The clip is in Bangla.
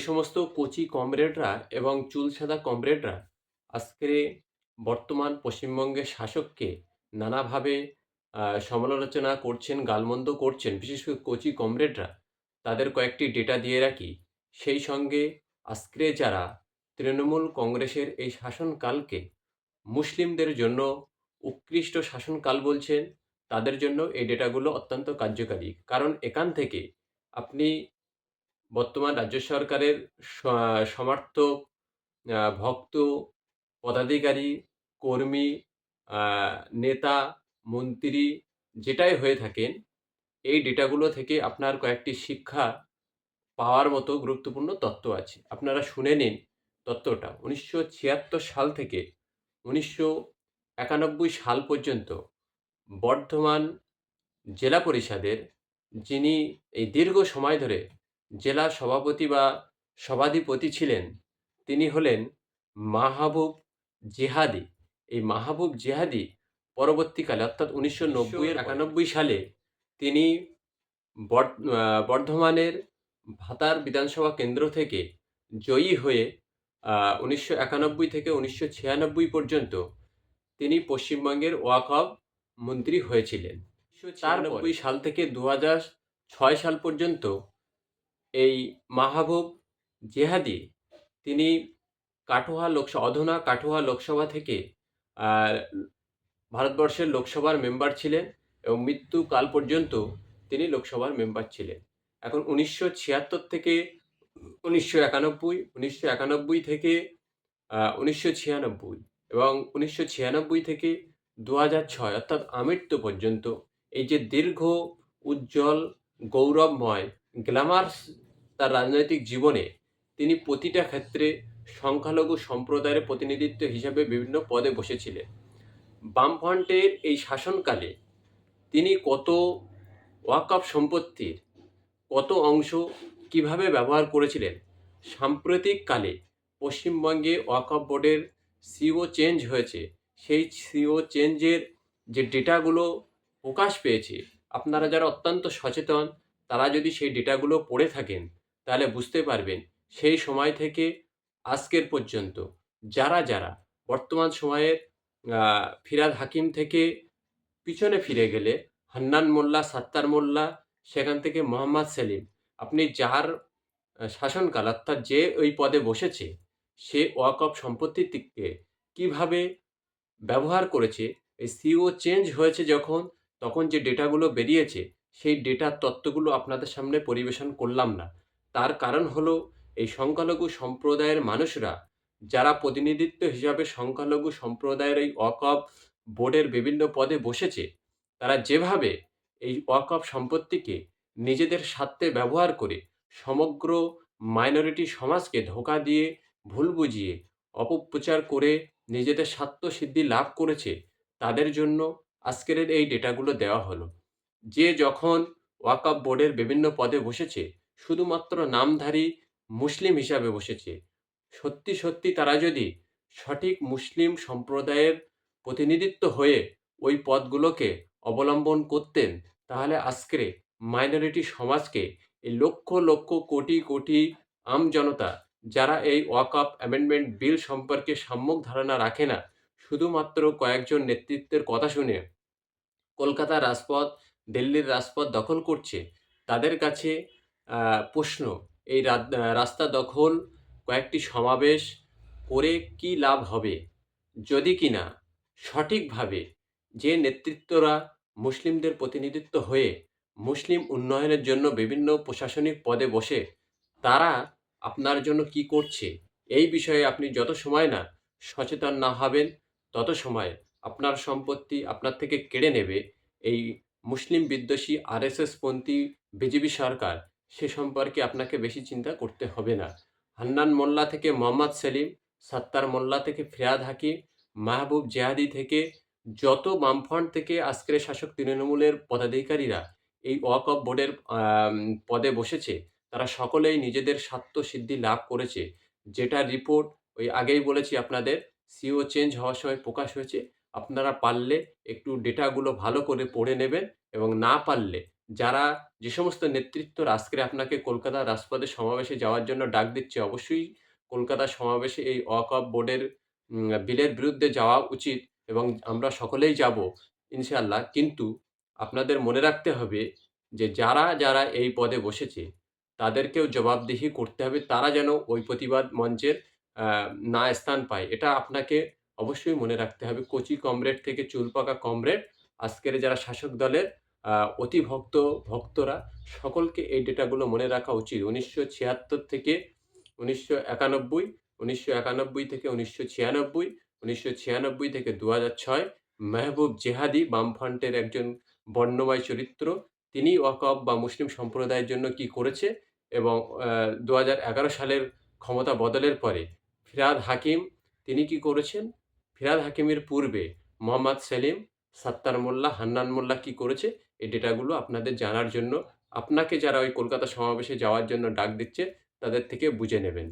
সমস্ত কচি কমরেডরা এবং চুলসাদা কমরেডরা আজকে বর্তমান পশ্চিমবঙ্গের শাসককে নানাভাবে সমালোচনা করছেন, গালমন্দ করছেন, বিশেষ করে কচি কমরেডরা, তাদের কয়েকটি ডেটা দিয়ে রাখি। সেই সঙ্গে আজকে যারা তৃণমূল কংগ্রেসের এই শাসনকালকে মুসলিমদের জন্য উৎকৃষ্ট শাসনকাল বলছেন, তাদের জন্য এই ডেটাগুলো অত্যন্ত কার্যকারী। কারণ এখান থেকে আপনি বর্তমান রাজ্য সরকারের সমর্থক ভক্ত, পদাধিকারী, কর্মী নেতা, মন্ত্রী যেটাই হয়ে থাকেন, এই ডেটাগুলো থেকে আপনার কয়েকটি শিক্ষা পাওয়ার মতো গুরুত্বপূর্ণ তত্ত্ব আছে। আপনারা শুনে নিন তত্ত্বটা। উনিশশো ছিয়াত্তর সাল থেকে উনিশশো একানব্বই সাল পর্যন্ত বর্ধমান জেলা পরিষদের যিনি এই দীর্ঘ সময় ধরে জেলা সভাপতি বা সভাধিপতি ছিলেন। তিনি হলেন মাহবুব জেহাদি। এই মাহবুব জেহাদি পরবর্তীকালে অর্থাৎ উনিশশো নব্বই একানব্বই সালে তিনি বর- বর্ধমানের ভাতার বিধানসভা কেন্দ্র থেকে জয়ী হয়ে উনিশশো একানব্বই থেকে উনিশশো ছিয়ানব্বই পর্যন্ত তিনি পশ্চিমবঙ্গের ওয়াকফ মন্ত্রী হয়েছিলেন। চারানব্বই সাল থেকে দু ছয় সাল পর্যন্ত এই মাহবুব জেহাদি, তিনি কাটোয়া লোকসভা অধুনা কাটোয়া লোকসভা থেকে ভারতবর্ষের লোকসভার মেম্বার ছিলেন এবং মৃত্যুকাল পর্যন্ত তিনি লোকসভার মেম্বার ছিলেন। এখন উনিশশো ছিয়াত্তর থেকে, উনিশশো একানব্বই উনিশশো একানব্বই থেকে উনিশশো ছিয়ানব্বই এবং উনিশশো ছিয়ানব্বই থেকে দু হাজার ছয়, অর্থাৎ আমৃত্যু পর্যন্ত এই যে দীর্ঘ, উজ্জ্বল, গৌরবময় গ্ল্যামার্স তার রাজনৈতিক জীবনে তিনি প্রতিটা ক্ষেত্রে সংখ্যালঘু সম্প্রদায়ের প্রতিনিধিত্ব হিসাবে বিভিন্ন পদে বসেছিলেন। বামফ্রন্টের এই শাসনকালে তিনি কত ওয়াকফ সম্পত্তির কত অংশ কীভাবে ব্যবহার করেছিলেন, সাম্প্রতিক কালে পশ্চিমবঙ্গে ওয়াকফ বোর্ডের সিও চেঞ্জ হয়েছে। সেই সিও চেঞ্জের যে ডেটাগুলো প্রকাশ পেয়েছে, আপনারা যারা অত্যন্ত সচেতন তারা যদি সেই ডেটাগুলো পড়ে থাকেন, তাহলে বুঝতে পারবেন সেই সময় থেকে আজকের পর্যন্ত। যারা যারা বর্তমান সময়ের ফিরাদ হাকিম থেকে পিছনে ফিরে গেলে, হান্নান মোল্লা, সাত্তার মোল্লা, সেখান থেকে মোহাম্মদ সেলিম, আপনি যার শাসনকাল অর্থাৎ যে ওই পদে বসেছে, সে ওয়াকফ সম্পত্তিকে কীভাবে ব্যবহার করেছে, এই সিও চেঞ্জ হয়েছে যখন, তখন যে ডেটাগুলো বেরিয়েছে সেই ডেটার তত্ত্বগুলো আপনাদের সামনে পরিবেশন করলাম না। তার কারণ হলো এই সংখ্যালঘু সম্প্রদায়ের মানুষরা, যারা প্রতিনিধিত্ব হিসাবে সংখ্যালঘু সম্প্রদায়ের এই ওয়াকফ বোর্ডের বিভিন্ন পদে বসেছে, তারা যেভাবে এই ওয়াকফ সম্পত্তিকে নিজেদের স্বার্থে ব্যবহার করে সমগ্র মাইনরিটি সমাজকে ধোকা দিয়ে, ভুল বুঝিয়ে, অপপ্রচার করে নিজেদের স্বার্থ সিদ্ধি লাভ করেছে, তাদের জন্য আজকের এই ডেটাগুলো দেওয়া হলো। যে যখন ওয়াকফ বোর্ডের বিভিন্ন পদে বসেছে, শুধুমাত্র নামধারী মুসলিম হিসাবে বসেছে। সত্যি সত্যি তারা যদি সঠিক মুসলিম সম্প্রদায়ের প্রতিনিধিত্ব হয়ে ওই পদগুলোকে অবলম্বন করতেন, তাহলে আজকে মাইনরিটি সমাজকে এই লক্ষ লক্ষ কোটি কোটি আম জনতা যারা এই ওয়াকআপ অ্যামেন্ডমেন্ট বিল সম্পর্কে সম্যক ধারণা রাখে না, শুধুমাত্র কয়েকজন নেতৃত্বের কথা শুনে। কলকাতার রাজপথ দিল্লির রাজপথ দখল করছে, তাদের কাছে প্রশ্ন, এই রাস্তা দখল, কয়েকটি সমাবেশ করে কি লাভ হবে? যদি কিনা সঠিকভাবে যে নেতৃত্বরা মুসলিমদের প্রতিনিধিত্ব হয়ে মুসলিম উন্নয়নের জন্য বিভিন্ন প্রশাসনিক পদে বসে, তারা আপনার জন্য কি করছে? এই বিষয়ে আপনি যত সময় না সচেতন না হবেন, তত সময় আপনার সম্পত্তি আপনার থেকে কেড়ে নেবে, এই মুসলিম বিদ্বেষী আরএসএস পন্থী বিজেপি সরকার, সে সম্পর্কে আপনাকে বেশি চিন্তা করতে হবে না। হান্নান মোল্লা থেকে মোহাম্মদ সেলিম, সাত্তার মোল্লা থেকে ফিরাদ হাকিম, মাহবুব জেহাদি থেকে যত বামফ্রন্ট থেকে আজকের শাসক তৃণমূলের পদাধিকারীরা এই ওয়াকফ বোর্ডের পদে বসেছে, তারা সকলেই নিজেদের স্বার্থ সিদ্ধি লাভ করেছে। যেটা রিপোর্ট, ওই আগেই বলেছি আপনাদের, সিও চেঞ্জ হওয়ার সময় প্রকাশ হয়েছে। আপনারা পারলে একটু ডেটাগুলো ভালো করে পড়ে নেবেন এবং না পারলে যারা যে সমস্ত নেতৃত্ব আজকে আপনাকে কলকাতার রাজপথে সমাবেশে যাওয়ার জন্য ডাক দিচ্ছে, অবশ্যই কলকাতার সমাবেশে এই ওয়াকফ বোর্ডের বিলের বিরুদ্ধে যাওয়া উচিত এবং আমরা সকলেই যাব ইনশাআল্লাহ। কিন্তু আপনাদের মনে রাখতে হবে যে যারা, যারা এই পদে বসেছে তাদেরকেও জবাবদিহি করতে হবে। তারা যেন ওই প্রতিবাদ মঞ্চের না স্থান পায়। এটা আপনাকে অবশ্যই মনে রাখতে হবে। কচি কমরেড থেকে চুলপাকা কমরেড, আজকের যারা শাসক দলের আ অতি ভক্ত ভক্তরা সকলকে এই ডেটাগুলো মনে রাখা উচিত। ১৯৭৬ থেকে ১৯৯১, ১৯৯১ থেকে ১৯৯৬, ১৯৯৬ থেকে ২০০৬ মেহবুব জেহাদি বামফ্রন্টের একজন বর্ণময় চরিত্র। তিনি ওয়াকফ বা মুসলিম সম্প্রদায়ের জন্য কি করেছে এবং ২০১১ সালের ক্ষমতা বদলের পরে ফিরাদ হাকিম তিনি কি করেছেন? ফিরহাদ হাকিমের পূর্বে মোহাম্মদ সেলিম, সাত্তার মোল্লা, হান্নান মোল্লা কি করেছে? এই ডেটাগুলো আপনাদের জানার জন্য আপনাকে যারা ওই কলকাতা সমাবেশে যাওয়ার জন্য ডাক দিচ্ছে তাদের থেকে বুঝে নেবেন।